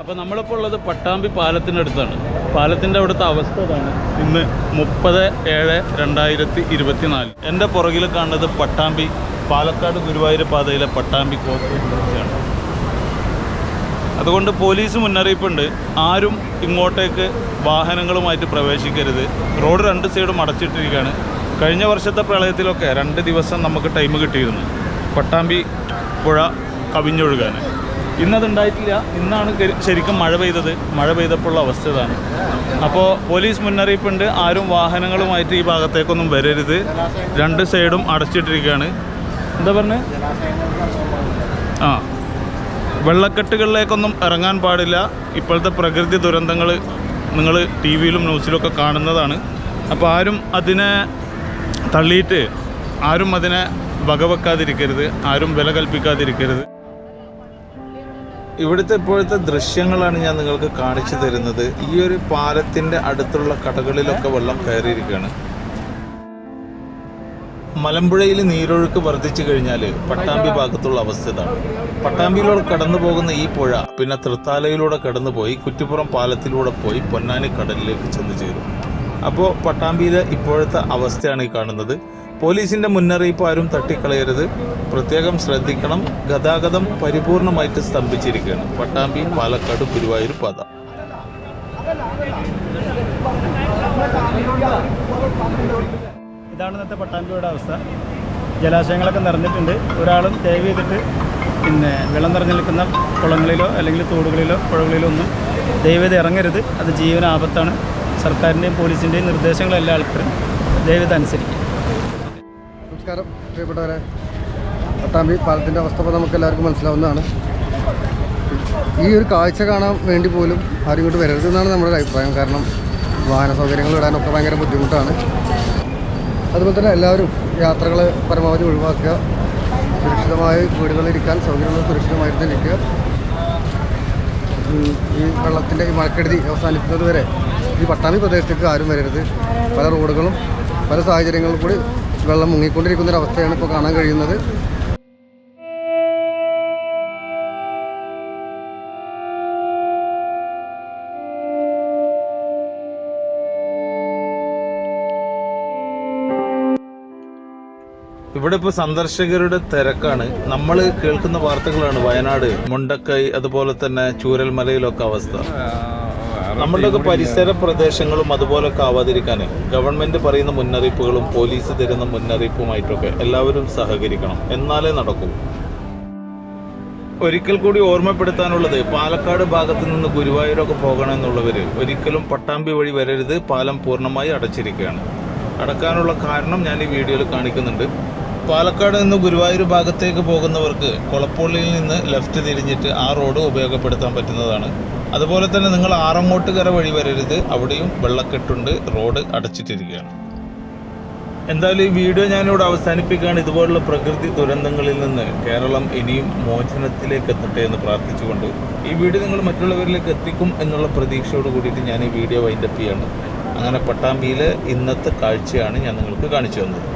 അപ്പോൾ നമ്മളിപ്പോൾ ഉള്ളത് പട്ടാമ്പി പാലത്തിനടുത്താണ് പാലത്തിന്റെ അവിടുത്തെ അവസ്ഥ ഇതാണ്. ഇന്ന് മുപ്പത് ഏഴ് രണ്ടായിരത്തി ഇരുപത്തിനാല്. എന്റെ പുറകിൽ കാണുന്നത് പട്ടാമ്പി പാലക്കാട് ഗുരുവായൂർ പാതയിലെ പട്ടാമ്പി ബ്രിഡ്ജാണ് അതുകൊണ്ട് പോലീസ് മുന്നറിയിപ്പുണ്ട്. ആരും ഇങ്ങോട്ടേക്ക് വാഹനങ്ങളുമായിട്ട് പ്രവേശിക്കരുത്. റോഡ് രണ്ട് സൈഡും അടച്ചിട്ടിരിക്കുകയാണ്. കഴിഞ്ഞ വർഷത്തെ പ്രളയത്തിലൊക്കെ രണ്ട് ദിവസം നമുക്ക് ടൈം കിട്ടിയിരുന്നു. പട്ടാമ്പി പുഴ കവിഞ്ഞൊഴുകാൻ. ഇന്നതുണ്ടായിട്ടില്ല. ഇന്നാണ് ശരിക്കും മഴ പെയ്തത്. മഴ പെയ്തപ്പോഴുള്ള അവസ്ഥ ഇതാണ്. അപ്പോൾ പോലീസ് മുന്നറിയിപ്പുണ്ട്. ആരും വാഹനങ്ങളുമായിട്ട് ഈ ഭാഗത്തേക്കൊന്നും വരരുത്. രണ്ട് സൈഡും അടച്ചിട്ടിരിക്കുകയാണ്. എന്താ പറഞ്ഞ്? ആ. വെള്ളക്കെട്ടുകളിലേക്കൊന്നും ഇറങ്ങാൻ പാടില്ല. ഇപ്പോഴത്തെ പ്രകൃതി ദുരന്തങ്ങൾ നിങ്ങൾ ടി വിയിലും ന്യൂസിലൊക്കെ കാണുന്നതാണ്. അപ്പോൾ ആരും അതിനെ തള്ളിയിട്ട് ആരും അതിനെ വകവെക്കാതിരിക്കരുത്. ആരും വില കൽപ്പിക്കാതിരിക്കരുത്. ഇവിടുത്തെ ഇപ്പോഴത്തെ ദൃശ്യങ്ങളാണ് ഞാൻ നിങ്ങൾക്ക് കാണിച്ചു തരുന്നത്. ഈ ഒരു പാലത്തിന്റെ അടുത്തുള്ള കടകളിലൊക്കെ വെള്ളം കയറിയിരിക്കുകയാണ്. മലമ്പുഴയിൽ നീരൊഴുക്ക് വർദ്ധിച്ചു കഴിഞ്ഞാൽ പട്ടാമ്പി ഭാഗത്തുള്ള അവസ്ഥ ഇതാണ്. പട്ടാമ്പിയിലൂടെ കടന്നു പോകുന്ന ഈ പുഴ പിന്നെ തൃത്താലയിലൂടെ കടന്നുപോയി കുറ്റിപ്പുറം പാലത്തിലൂടെ പോയി പൊന്നാനി കടലിലേക്ക് ചെന്ന് ചേരും. അപ്പോൾ പട്ടാമ്പിയിലെ ഇപ്പോഴത്തെ അവസ്ഥയാണ് ഈ കാണുന്നത്. പോലീസിന്റെ മുന്നറിയിപ്പ് ആരും തട്ടിക്കളയരുത്. പ്രത്യേകം ശ്രദ്ധിക്കണം. ഗതാഗതം പരിപൂർണമായിട്ട് സ്തംഭിച്ചിരിക്കുകയാണ്. പട്ടാമ്പി പാലക്കാട് ഗുരുവായൂർ പാത. ഇതാണ് ഇന്നത്തെ പട്ടാമ്പിയുടെ അവസ്ഥ. ജലാശയങ്ങളൊക്കെ നിറഞ്ഞിട്ടുണ്ട്. ഒരാളും ദയവ് ചെയ്തിട്ട് പിന്നെ വെള്ളം നിറഞ്ഞു നിൽക്കുന്ന കുളങ്ങളിലോ അല്ലെങ്കിൽ തോടുകളിലോ പുഴകളിലോ ഒന്നും ദയവ് ഇറങ്ങരുത്. അത് ജീവന ആപത്താണ് സർക്കാരിന്റെയും പോലീസിന്റെയും നിർദ്ദേശങ്ങൾ എല്ലാ ആൾക്കാരും ദയവ് അനുസരിക്കും. നമസ്കാരം പ്രിയപ്പെട്ടവരെ. പട്ടാമ്പി പാലത്തിന്റെ അവസ്ഥ ഇപ്പോൾ നമുക്ക് എല്ലാവർക്കും മനസ്സിലാവുന്നതാണ്. ഈ ഒരു കാഴ്ച കാണാൻ വേണ്ടി പോലും ആരും ഇങ്ങോട്ട് വരരുതെന്നാണ് നമ്മുടെ ഒരു അഭിപ്രായം. കാരണം വാഹന സൗകര്യങ്ങൾ ഇടാനൊക്കെ ഭയങ്കര ബുദ്ധിമുട്ടാണ്. അതുപോലെ തന്നെ എല്ലാവരും യാത്രകൾ പരമാവധി ഒഴിവാക്കുക. സുരക്ഷിതമായി വീടുകളിൽ ഇരിക്കാൻ സൗകര്യങ്ങൾ സുരക്ഷിതമായിട്ട് ഇരിക്കുക. ഈ വെള്ളത്തിന്റെ ഈ മഴക്കെടുതി അവസാനിക്കുന്നത് വരെ ഈ പട്ടാമ്പി പ്രദേശത്തേക്ക് ആരും വരരുത്. പല റോഡുകളും പല സാഹചര്യങ്ങളും കൂടി വെള്ളം മുങ്ങിക്കൊണ്ടിരിക്കുന്ന ഒരു അവസ്ഥയാണ് ഇപ്പോൾ കാണാൻ കഴിയുന്നത്. ഇവിടെ ഇപ്പോൾ സന്ദർശകരുടെ തിരക്കാണ്. നമ്മൾ കേൾക്കുന്ന വാർത്തകളാണ് വയനാട് മുണ്ടക്കൈ അതുപോലെ തന്നെ ചൂരൽമലയിലൊക്കെ അവസ്ഥ. നമ്മളുടെയൊക്കെ പരിസര പ്രദേശങ്ങളും അതുപോലൊക്കെ ആവാതിരിക്കാൻ ഗവൺമെന്റ് പറയുന്ന മുന്നറിയിപ്പുകളും പോലീസ് തരുന്ന മുന്നറിയിപ്പുമായിട്ടൊക്കെ എല്ലാവരും സഹകരിക്കണം. എന്നാലേ നടക്കൂ. ഒരിക്കൽ കൂടി ഓർമ്മപ്പെടുത്താനുള്ളത് പാലക്കാട് ഭാഗത്ത് നിന്ന് ഗുരുവായൂരൊക്കെ പോകണമെന്നുള്ളവർ ഒരിക്കലും പട്ടാമ്പി വഴി വരരുത്. പാലം പൂർണമായി അടച്ചിരിക്കുകയാണ്. അടക്കാനുള്ള കാരണം ഞാൻ ഈ വീഡിയോയിൽ കാണിക്കുന്നുണ്ട്. പാലക്കാട് നിന്ന് ഗുരുവായൂർ ഭാഗത്തേക്ക് പോകുന്നവർക്ക് കൊളപ്പുള്ളിയിൽ നിന്ന് ലെഫ്റ്റ് തിരിഞ്ഞിട്ട് ആ റോഡ് ഉപയോഗപ്പെടുത്താൻ പറ്റുന്നതാണ്. അതുപോലെ തന്നെ നിങ്ങൾ ആറങ്ങോട്ടുകര വഴി വരരുത്. അവിടെയും വെള്ളക്കെട്ടുണ്ട്. റോഡ് അടച്ചിട്ടിരിക്കുകയാണ്. എന്തായാലും ഈ വീഡിയോ ഞാനിവിടെ അവസാനിപ്പിക്കുകയാണ്. ഇതുപോലുള്ള പ്രകൃതി ദുരന്തങ്ങളിൽ നിന്ന് കേരളം ഇനിയും മോചനത്തിലേക്ക് എത്തട്ടെ എന്ന് പ്രാർത്ഥിച്ചുകൊണ്ട് ഈ വീഡിയോ നിങ്ങൾ മറ്റുള്ളവരിലേക്ക് എത്തിക്കും എന്നുള്ള പ്രതീക്ഷയോട് കൂടിയിട്ട് ഞാൻ ഈ വീഡിയോ വൈൻഡപ്പ് ചെയ്യാണ്. അങ്ങനെ പട്ടാമ്പിയിലെ ഇന്നത്തെ കാഴ്ചയാണ് ഞാൻ നിങ്ങൾക്ക് കാണിച്ചു തന്നത്.